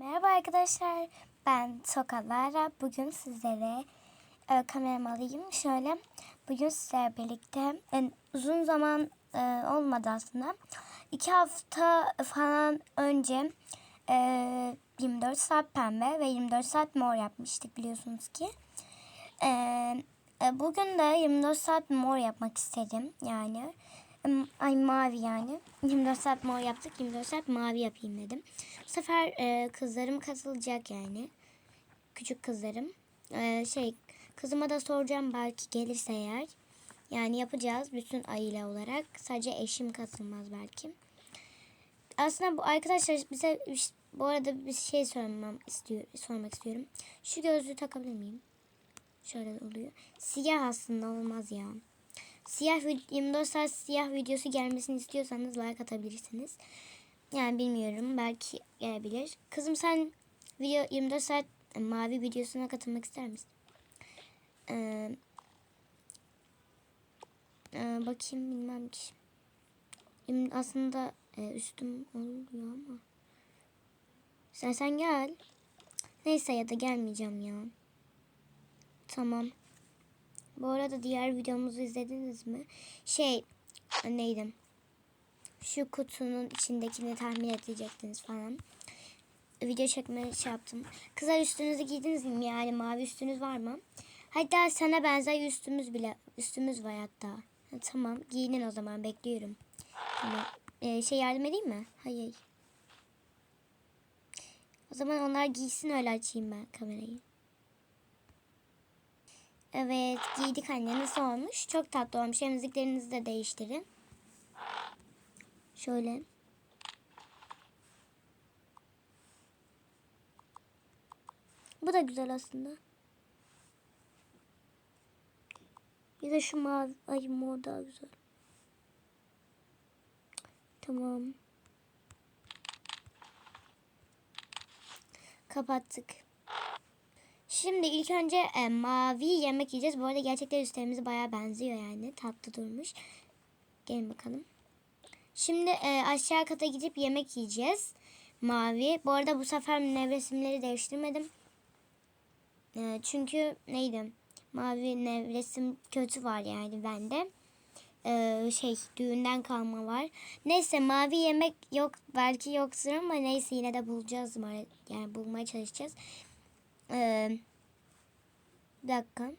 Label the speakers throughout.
Speaker 1: Merhaba arkadaşlar. Ben Sokalara. Bugün sizlere e, kameramı alayım. Şöyle bugün sizlerle birlikte e, uzun zaman e, olmadı aslında. İki hafta falan önce e, 24 saat pembe ve 24 saat mor yapmıştık biliyorsunuz ki. E, e, bugün de 24 saat mor yapmak istedim yani. Ay mavi yani. 24 saat mor yaptık. 24 saat mavi yapayım dedim. Bu sefer e, kızlarım katılacak yani. Küçük kızlarım. E, şey kızıma da soracağım belki gelirse eğer. Yani yapacağız bütün aile olarak. Sadece eşim katılmaz belki. Aslında bu arkadaşlar bize bu arada bir şey sormam istiyor, sormak istiyorum. Şu gözlüğü takabilir miyim? Şöyle oluyor. Siyah aslında olmaz ya. Siyah vid- 24 saat siyah videosu gelmesini istiyorsanız like atabilirsiniz. Yani bilmiyorum belki gelebilir. Kızım sen video 24 saat mavi videosuna katılmak ister misin? Ee, e, bakayım bilmem ki. Aslında e, üstüm oluyor ama. Sen sen gel. Neyse ya da gelmeyeceğim ya. Tamam. Bu arada diğer videomuzu izlediniz mi? Şey neydi? Şu kutunun içindekini tahmin edecektiniz falan. Video çekme şey yaptım. Kızlar üstünüzü giydiniz mi? Yani mavi üstünüz var mı? Hatta sana benzer üstümüz bile üstümüz var hatta. Ha, tamam giyinin o zaman bekliyorum. Tamam. Ee, şey yardım edeyim mi? Hayır. O zaman onlar giysin öyle açayım ben kamerayı. Evet giydik anne nasıl olmuş? Çok tatlı olmuş. Emziklerinizi de değiştirin. Şöyle. Bu da güzel aslında. Bir de şu mavi, ay mor daha güzel. Tamam. Kapattık. Şimdi ilk önce e, mavi yemek yiyeceğiz. Bu arada gerçekten üstlerimize bayağı benziyor yani. Tatlı durmuş. Gelin bakalım. Şimdi e, aşağı kata gidip yemek yiyeceğiz. Mavi. Bu arada bu sefer nevresimleri değiştirmedim. E, çünkü neydi? Mavi nevresim kötü var yani bende. E, şey düğünden kalma var. Neyse mavi yemek yok belki yoktur ama neyse yine de bulacağız. Yani bulmaya çalışacağız. Ee, bir dakika.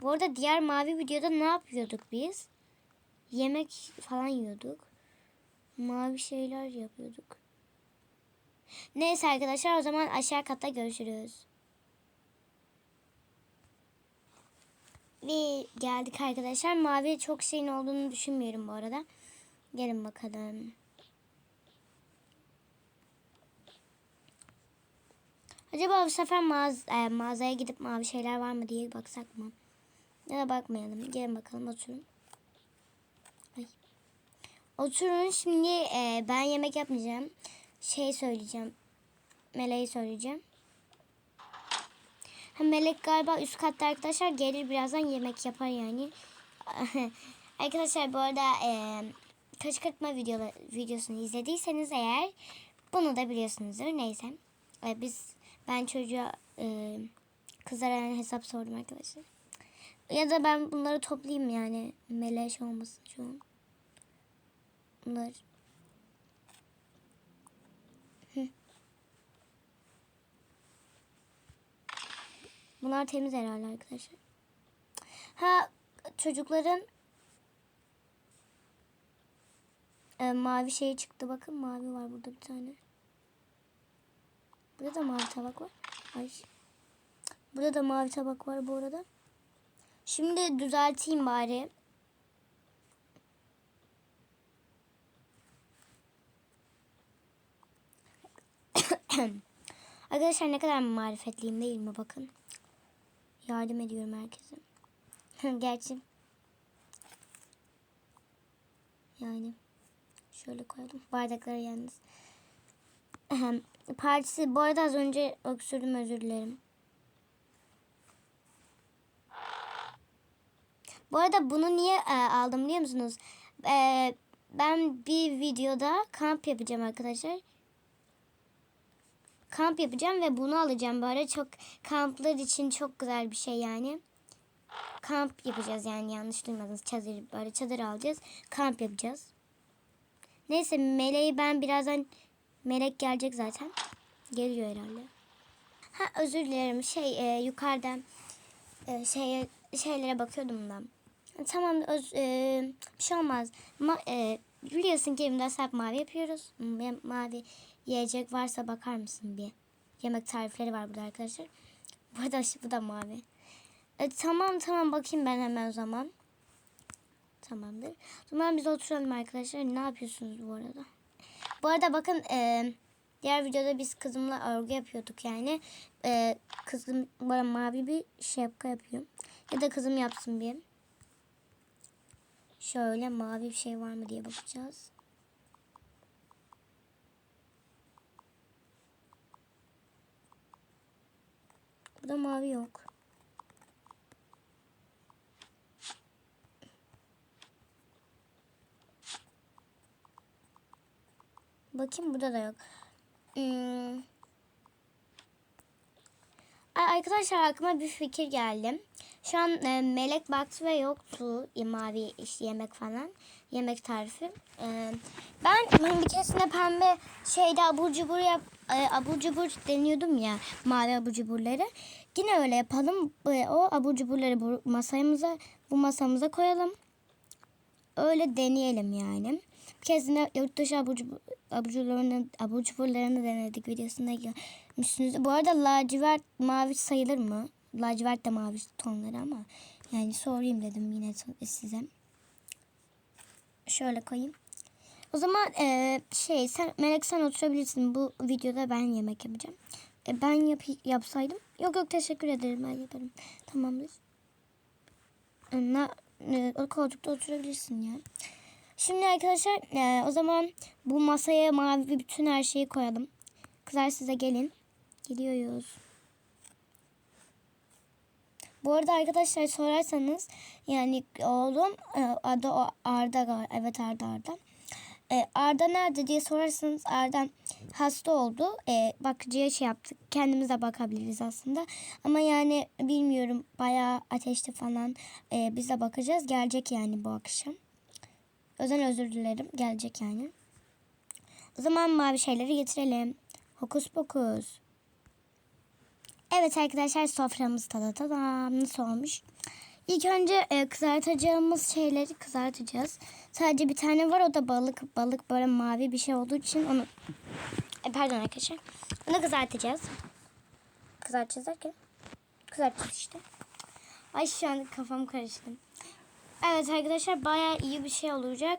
Speaker 1: Bu arada diğer mavi videoda ne yapıyorduk biz? Yemek falan yiyorduk. Mavi şeyler yapıyorduk. Neyse arkadaşlar o zaman aşağı katta görüşürüz. Ve geldik arkadaşlar. Mavi çok şeyin olduğunu düşünmüyorum bu arada. Gelin bakalım. Acaba bu sefer mağaz e, mağazaya gidip mavi şeyler var mı diye baksak mı? Ya da bakmayalım. Gelin bakalım oturun. Ay. Oturun şimdi e, ben yemek yapmayacağım. Şey söyleyeceğim. Meleği söyleyeceğim. Ha, Melek galiba üst katta arkadaşlar gelir birazdan yemek yapar yani. arkadaşlar bu arada e, kışkırtma videoları, videosunu izlediyseniz eğer bunu da biliyorsunuzdur. Neyse. E, biz ben çocuğa e, kızlara hesap sordum arkadaşlar. Ya da ben bunları toplayayım yani. Meleş olmasın şu an. Bunlar. Bunlar temiz herhalde arkadaşlar. Ha çocukların e, mavi şey çıktı. Bakın mavi var burada bir tane. Burada da mavi tabak var. Ay. Burada da mavi tabak var bu arada. Şimdi düzelteyim bari. Arkadaşlar ne kadar marifetliyim değil mi bakın. Yardım ediyorum herkese. Gerçi. Yani. Şöyle koyalım. Bardakları yalnız. Partisi. Bu arada az önce öksürdüm özür dilerim. Bu arada bunu niye e, aldım biliyor musunuz? E, ben bir videoda kamp yapacağım arkadaşlar. kamp yapacağım ve bunu alacağım. Böyle çok kamplar için çok güzel bir şey yani. Kamp yapacağız yani yanlış duymadınız. Çadır böyle çadır alacağız. Kamp yapacağız. Neyse Meleği ben birazdan Melek gelecek zaten. Geliyor herhalde. Ha özür dilerim. Şey e, yukarıdan e, şeye, şeylere bakıyordum da. Tamam öz, e, bir şey olmaz. Ma, e, ki elimde hep mavi yapıyoruz. Ma- Mavi yiyecek varsa bakar mısın bir? Yemek tarifleri var burada arkadaşlar. Bu da, bu da mavi. E, tamam tamam bakayım ben hemen o zaman. Tamamdır. O zaman biz oturalım arkadaşlar. Ne yapıyorsunuz bu arada? Bu arada bakın e, diğer videoda biz kızımla örgü yapıyorduk yani. E, kızım bana mavi bir şapka yapıyor. Ya da kızım yapsın bir. Şöyle mavi bir şey var mı diye bakacağız. Burada mavi yok. Bakayım burada da yok. Hmm. Arkadaşlar aklıma bir fikir geldi. Şu an e, melek baktı ve yoktu e, mavi işte yemek falan. Yemek tarifi. E, ben bir keresinde pembe şeyde abur cubur yap, e, abur cubur deniyordum ya mavi abur cuburları. Yine öyle yapalım. E, o abur cuburları bu masamıza bu masamıza koyalım. Öyle deneyelim yani. Bir kez de yurt dışı abur cubur, abur cuburlarını, abur cuburlarını denedik videosunda görmüşsünüz. Bu arada lacivert mavi sayılır mı? Lacivert de mavi tonları ama yani sorayım dedim yine size. Şöyle koyayım. O zaman e, şey sen Melek sen oturabilirsin. Bu videoda ben yemek yapacağım. E, ben yap, yapsaydım. Yok yok teşekkür ederim ben yaparım. Tamamdır. E, na, e, o koltukta oturabilirsin ya. Şimdi arkadaşlar e, o zaman bu masaya mavi bütün her şeyi koyalım. Kızlar size gelin. Gidiyoruz. Bu arada arkadaşlar sorarsanız yani oğlum e, adı Arda evet Arda Arda. E, Arda nerede diye sorarsanız Arda hasta oldu. E, bakıcıya şey yaptık. Kendimiz de bakabiliriz aslında. Ama yani bilmiyorum bayağı ateşli falan. E, biz de bakacağız. Gelecek yani bu akşam. Yüzden özür dilerim. Gelecek yani. O zaman mavi şeyleri getirelim. Hokus pokus. Evet arkadaşlar soframız tada tada nasıl olmuş? İlk önce e, kızartacağımız şeyleri kızartacağız. Sadece bir tane var o da balık. Balık böyle mavi bir şey olduğu için onu... E, pardon arkadaşlar. Onu kızartacağız. Kızartacağız derken? Kızartacağız işte. Ay şu an kafam karıştı. Evet arkadaşlar bayağı iyi bir şey olacak.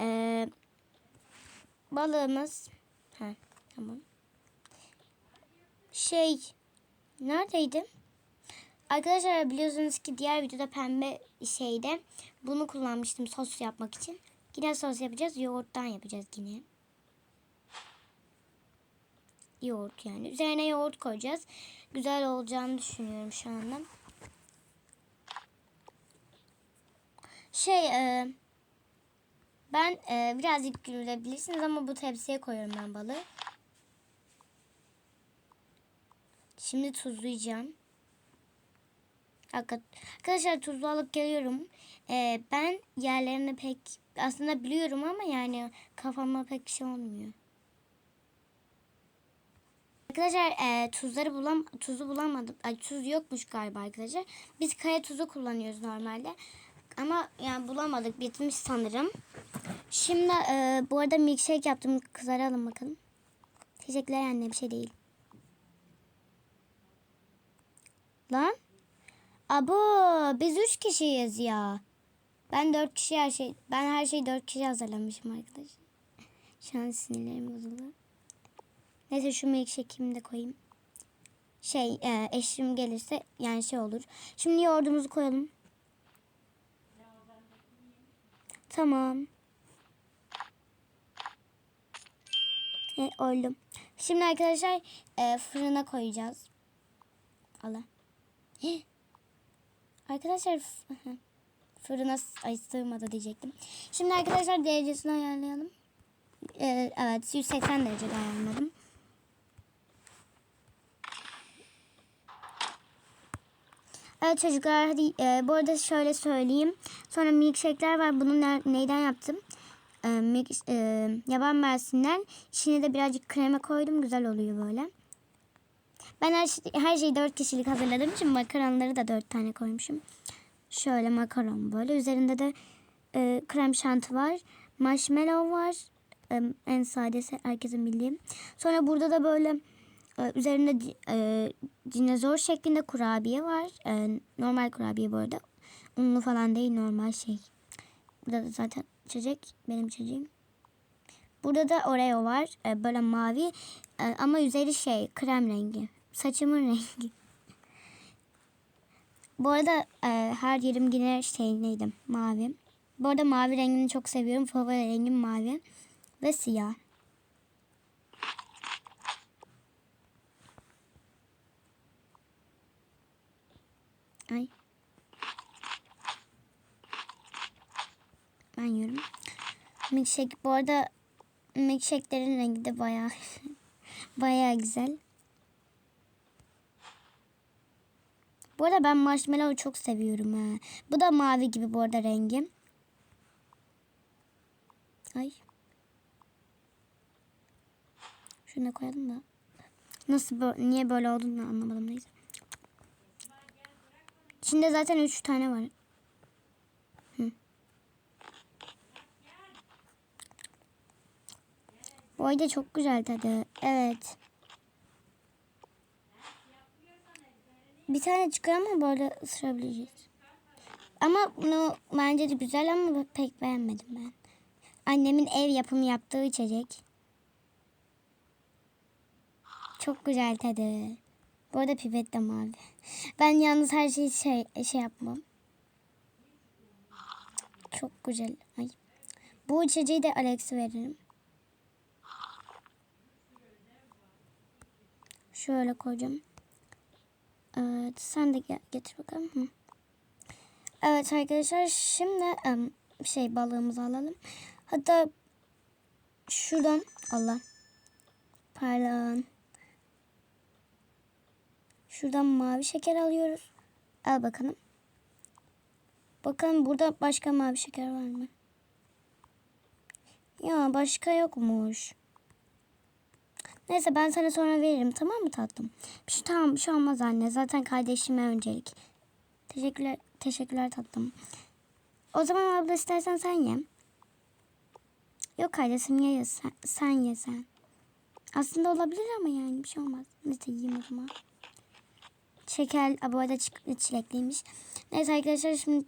Speaker 1: Ee, balığımız. Ha, tamam. Şey neredeydi? Arkadaşlar biliyorsunuz ki diğer videoda pembe şeyde bunu kullanmıştım sos yapmak için. Yine sos yapacağız. Yoğurttan yapacağız yine. Yoğurt yani. Üzerine yoğurt koyacağız. Güzel olacağını düşünüyorum şu anda. Şey e, ben e, birazcık gülebilirsiniz ama bu tepsiye koyuyorum ben balığı. Şimdi tuzlayacağım. Arkadaşlar tuzlu alıp geliyorum. E, ben yerlerini pek aslında biliyorum ama yani kafama pek şey olmuyor. Arkadaşlar e, tuzları bulam tuzu bulamadım. Ay, tuz yokmuş galiba arkadaşlar. Biz kaya tuzu kullanıyoruz normalde. Ama yani bulamadık. Bitmiş sanırım. Şimdi e, bu arada milkshake yaptım. Kızaralım bakalım. Teşekkürler anne bir şey değil. Lan. Abo biz üç kişiyiz ya. Ben dört kişi her şey ben her şeyi dört kişi hazırlamışım arkadaşlar. Şu an sinirlerim bozuldu. Neyse şu milkshake'imi de koyayım. Şey e, eşim gelirse yani şey olur. Şimdi yoğurdumuzu koyalım. Tamam. E, oldu. Şimdi arkadaşlar e, fırına koyacağız. Allah. Arkadaşlar fırına ay sığmadı diyecektim. Şimdi arkadaşlar derecesini ayarlayalım. Ee, evet 180 derecede ayarladım. Evet çocuklar hadi e, bu arada şöyle söyleyeyim. Sonra milkshake'ler var. Bunu ne, neyden yaptım? Ee, e, milk, e, yaban mersinden. İçine de birazcık krema koydum. Güzel oluyor böyle. Ben her, şey- her şeyi 4 kişilik hazırladığım için makaronları da 4 tane koymuşum. Şöyle makaron böyle. Üzerinde de e, krem şanti var. Marshmallow var. E, en sadesi herkesin bildiğim. Sonra burada da böyle e, üzerinde e, dinozor şeklinde kurabiye var. E, normal kurabiye bu arada. Unlu falan değil normal şey. Burada da zaten içecek benim içeceğim. Burada da Oreo var. E, böyle mavi e, ama üzeri şey krem rengi. Saçımın rengi. Bu arada e, her yerim yine şey neydi mavi. Bu arada mavi rengini çok seviyorum. Favori rengim mavi ve siyah. Ay. Ben yiyorum. Milkshake bu arada milkshake'lerin rengi de bayağı bayağı güzel. Bu arada ben marshmallow'u çok seviyorum ha. Bu da mavi gibi bu arada rengi. Ay. Şunu da koyalım da. Nasıl böyle, niye böyle olduğunu anlamadım neyse. İçinde zaten üç tane var. Hı. Bu arada çok güzel tadı. Evet. Bir tane çıkıyor ama böyle ısırabileceğiz. Ama bunu bence de güzel ama pek beğenmedim ben. Annemin ev yapımı yaptığı içecek. Çok güzel tadı. Bu arada pipet de mavi. Ben yalnız her şeyi şey, şey yapmam. Çok güzel. Ay. Bu içeceği de Alex'e veririm. Şöyle koyacağım. Evet, sen de gel, getir bakalım. Hı. Evet arkadaşlar şimdi şey balığımızı alalım. Hatta şuradan Allah. Pardon. Şuradan mavi şeker alıyoruz. Al bakalım. Bakalım burada başka mavi şeker var mı? Ya başka yokmuş. Neyse ben sana sonra veririm tamam mı tatlım? Bir şey, tamam bir şey olmaz anne. Zaten kardeşime öncelik. Teşekkürler, teşekkürler tatlım. O zaman abla istersen sen ye. Yok kardeşim ye, ye sen, sen ye sen. Aslında olabilir ama yani bir şey olmaz. Neyse yiyeyim o zaman. Şeker bu arada çi- çilekliymiş. Neyse arkadaşlar şimdi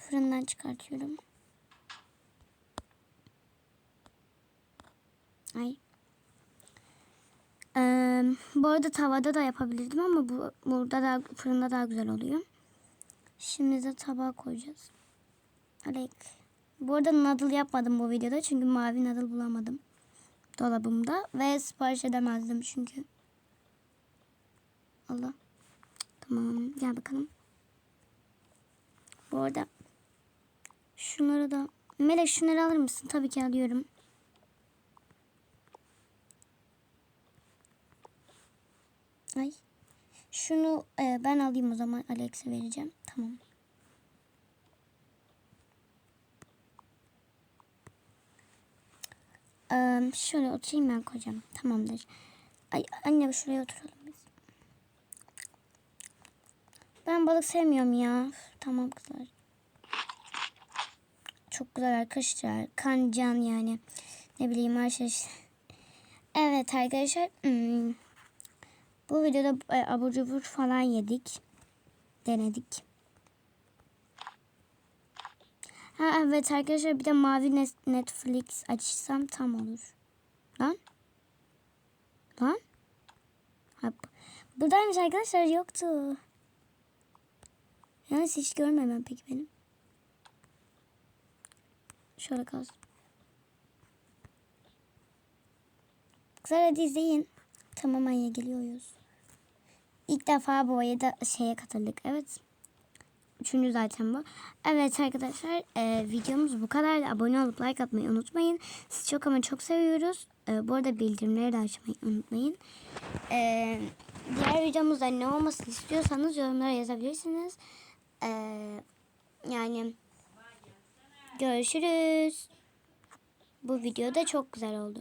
Speaker 1: fırından çıkartıyorum. Ay. Ee, bu arada tavada da yapabilirdim ama bu burada da fırında daha güzel oluyor. Şimdi de tabağa koyacağız. Alek. Bu arada noodle yapmadım bu videoda çünkü mavi noodle bulamadım dolabımda ve sipariş edemezdim çünkü. Allah. Tamam gel bakalım. Bu arada şunları da Melek şunları alır mısın? Tabii ki alıyorum. Ay. Şunu e, ben alayım o zaman Alex'e vereceğim. Tamam. Ee, şöyle oturayım ben kocam. Tamamdır. Ay anne şuraya oturalım biz. Ben balık sevmiyorum ya. Tamam kızlar. Çok güzel arkadaşlar. Kan can yani. Ne bileyim her şey. Evet arkadaşlar. hmm, Bu videoda e, abur cubur falan yedik. Denedik. Ha evet arkadaşlar bir de mavi Netflix açsam tam olur. Lan? Lan? Bu- buradaymış arkadaşlar yoktu. Yalnız hiç görmemem peki benim. Şöyle kalsın. Kızlar hadi izleyin. Tamam Anya geliyoruz. İlk defa bu ayda şeye katıldık. Evet. Üçüncü zaten bu. Evet arkadaşlar e, videomuz bu kadar. Abone olup like atmayı unutmayın. Sizi çok ama çok seviyoruz. E, bu arada bildirimleri de açmayı unutmayın. E, diğer videomuzda ne olmasını istiyorsanız yorumlara yazabilirsiniz. Ee, yani görüşürüz. Bu video da çok güzel oldu.